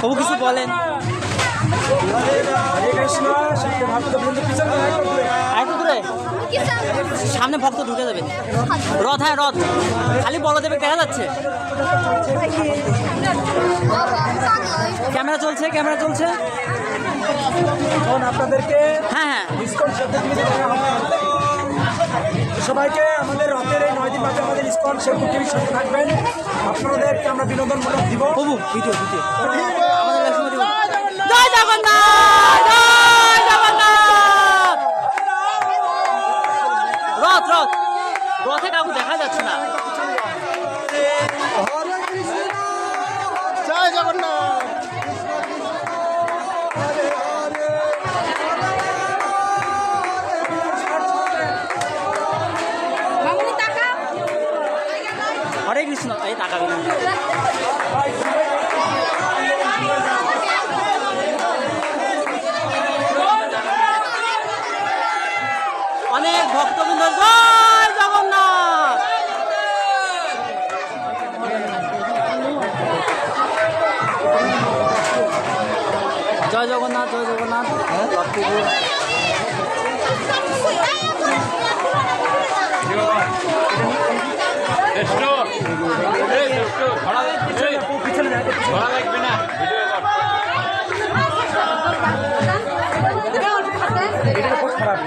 তবু কিছু বলেন। সামনে ভক্ত ঢুকে যাবে। রথ হ্যাঁ রথ। খালি বড়দেবে দেখা যাচ্ছে। ক্যামেরা চলছে ক্যামেরা চলছে। আপনাদেরকে হ্যাঁ হ্যাঁ। সবাইকে নয় সেতু ইসকন সেতুগিরির সাথে থাকবেন। আপনাদেরকে আমরা বিনোদনমূলক দিব। প্রভু ভিডিও ভিডিও জয় জগন্নাথ! জয় জগন্নাথ! রথ রথ। রথে কাউকে দেখা যাচ্ছে না। হরে কৃষ্ণ এই না অনেক ভক্তবৃন্দ জয় জগন্নাথ! জয় জগন্নাথ জয় জগন্নাথ। এটা খুব খারাপ